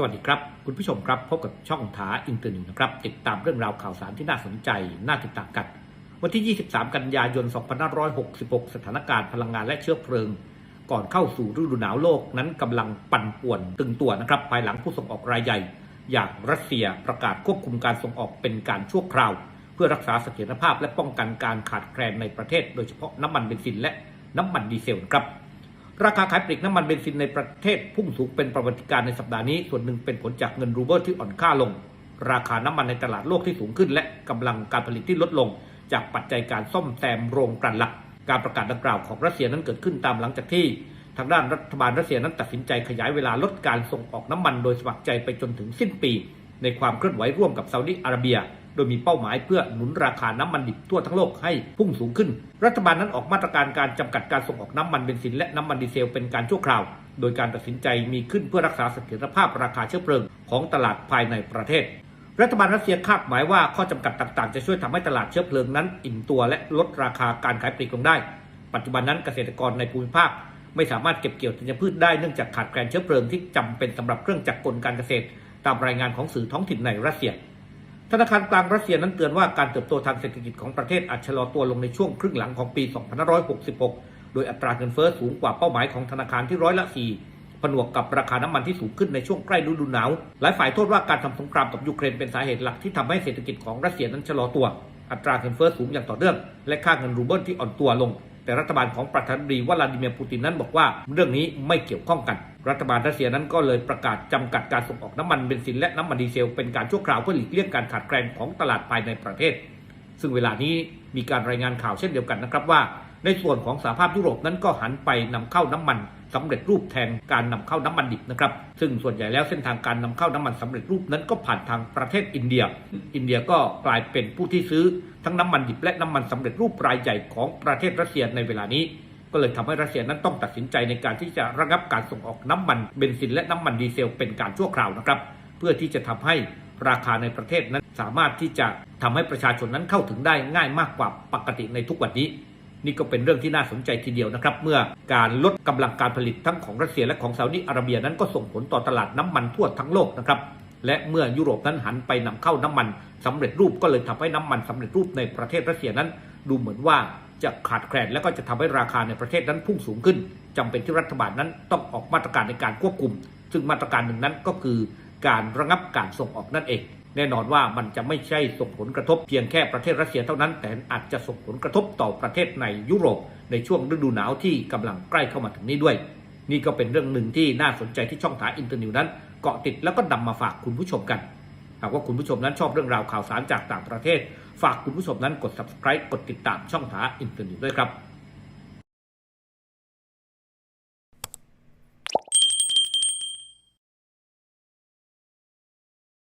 สวัสดีครับ คุณผู้ชมครับพบกับช่องถาอินเตอร์นิวนะครับ ติดตามเรื่องราวข่าวสารที่น่าสนใจ น่าติดตามกัน วันที่ 23 กันยายน 2566 สถานการณ์พลังงานและเชื้อเพลิง ก่อนเข้าสู่ฤดูหนาวโลกนั้นกำลังปั่นป่วนตึงตัวนะครับ ภายหลังผู้ส่งออกรายใหญ่ อย่างรัสเซียประกาศควบคุมการส่งออกเป็นการชั่วคราว เพื่อรักษาเสถียรภาพและป้องกันการขาดแคลนในประเทศ โดยเฉพาะน้ำมันเบนซินและน้ำมันดีเซลครับ ราคาขายปลีกน้ำมันเบนซินในประเทศพุ่งสูงเป็นประวัติการณ์ในสัปดาห์นี้ ส่วนหนึ่งเป็นผลจากเงินรูเบิลที่อ่อนค่าลง ราคาน้ำมันในตลาดโลกที่สูงขึ้น และกำลังการผลิตที่ลดลง จากปัจจัยการซ่อมแซมโรงกลั่นหลัก การประกาศดังกล่าวของรัสเซียนั้นเกิดขึ้นตามหลังจากที่ ทางด้านรัฐบาลรัสเซียนั้นตัดสินใจขยายเวลาลดการส่งออกน้ำมันโดยสมัครใจไปจนถึงสิ้นปี ในความเคลื่อนไหวร่วมกับซาอุดิอาระเบีย โดยมีเป้าหมายเพื่อหนุนราคาน้ำมันดิบทั่วทั้งโลกให้พุ่งสูงขึ้น รัฐบาลนั้นออกมาตรการการจำกัดการส่งออกน้ำมันเบนซินและน้ำมันดีเซลเป็นการชั่วคราว โดยการตัดสินใจมีขึ้นเพื่อรักษาเสถียรภาพราคาเชื้อเพลิงของตลาดภายในประเทศรัฐบาลรัสเซียคาดหมายว่าข้อจำกัดต่างๆ จะช่วยทำให้ตลาดเชื้อเพลิงนั้น อิ่มตัวและลดราคาการขายปลีกลงได้ ปัจจุบันนั้นเกษตรกรในภูมิภาค ไม่สามารถเก็บเกี่ยวธัญพืชได้เนื่องจากขาดแคลนเชื้อเพลิงที่จำเป็นสำหรับเครื่องจักรกลการเกษตร ตามรายงานของสื่อท้องถิ่นในรัสเซีย ธนาคารกลางรัสเซียนั้นเตือนว่าการเติบโตทางเศรษฐกิจของประเทศอาจชะลอตัวลงในช่วงครึ่งหลังของปี 2566 โดยอัตราเงินเฟ้อสูงกว่าเป้าหมายของธนาคารที่ร้อยละ 4 ผนวกกับราคาน้ำมันที่สูงขึ้นในช่วงใกล้ฤดูหนาว หลายฝ่ายโทษว่าการทำสงครามกับยูเครนเป็นสาเหตุหลักที่ทำให้เศรษฐกิจของรัสเซียนั้นชะลอตัว อัตราเงินเฟ้อสูงอย่างต่อเนื่อง และค่าเงินรูเบิลที่อ่อนตัวลง แต่รัฐบาลของประธานาธิบดีวลาดิเมียร์ปูตินนั้นบอกว่าเรื่องนี้ไม่เกี่ยวข้องกันรัฐบาลรัสเซียนั้นก็เลยประกาศจำกัดการส่งออกน้ำมันเบนซินและน้ำมันดีเซลเป็นการชั่วคราวเพื่อหลีกเลี่ยงการขาดแคลนของตลาดภายในประเทศ ซึ่งเวลานี้มีการรายงานข่าวเช่นเดียวกันนะครับว่า ในส่วนของสหภาพยุโรปนั้นก็หันไปนำเข้าน้ำมันสำเร็จรูปแทนการนำเข้าน้ำมันดิบนะครับ ซึ่งส่วนใหญ่แล้วเส้นทางการนำเข้าน้ำมันสำเร็จรูปนั้นก็ผ่านทางประเทศอินเดีย อินเดียก็กลายเป็นผู้ที่ซื้อทั้งน้ำมันดิบและน้ำมันสำเร็จรูปรายใหญ่ของประเทศรัสเซียในเวลานี้ ก็เลยทำให้รัสเซียนั้นต้องตัดสินใจในการที่จะระงับการส่งออกน้ำมันเบนซินและน้ำมันดีเซลเป็นการชั่วคราวนะครับ เพื่อที่จะทำให้ราคาในประเทศนั้นสามารถที่จะทำให้ประชาชนนั้นเข้าถึงได้ง่ายมากกว่าปกติในทุกวันนี้ นี่ก็เป็นเรื่องที่น่าสนใจทีเดียวนะครับ เมื่อการลดกำลังการผลิตทั้งของรัสเซียและของซาอุดิอาระเบียนั้นก็ส่งผลต่อตลาดน้ำมันทั่วทั้งโลกนะครับและเมื่อยุโรปนั้นหันไปนำเข้าน้ำมันสำเร็จรูปก็เลยทำให้น้ำมันสำเร็จรูปในประเทศรัสเซียนั้น ดูเหมือนว่า จะขาดแคลนและก็จะทำให้ราคาในประเทศนั้นพุ่งสูงขึ้นจำเป็นที่รัฐบาลนั้นต้องออกมาตรการในการควบคุม ซึ่งมาตรการหนึ่งนั้นก็คือการระงับการส่งออกนั่นเอง แน่นอนว่ามันจะไม่ใช่ส่งผลกระทบเพียงแค่ประเทศรัสเซียเท่านั้น แต่อาจจะส่งผลกระทบต่อประเทศในยุโรป ในช่วงฤดูหนาวที่กำลังใกล้เข้ามาถึงนี้ด้วย นี่ก็เป็นเรื่องหนึ่งที่น่าสนใจที่ช่องถาอินเตอร์นิวนั้น เกาะติดแล้วก็นำมาฝากคุณผู้ชมกัน หากว่าคุณผู้ชมนั้นชอบเรื่องราวข่าวสารจากต่างประเทศ ฝากคุณผู้ชมนั้นกด subscribe กดติดตามช่องทาอินเทอร์เน็ตด้วยครับ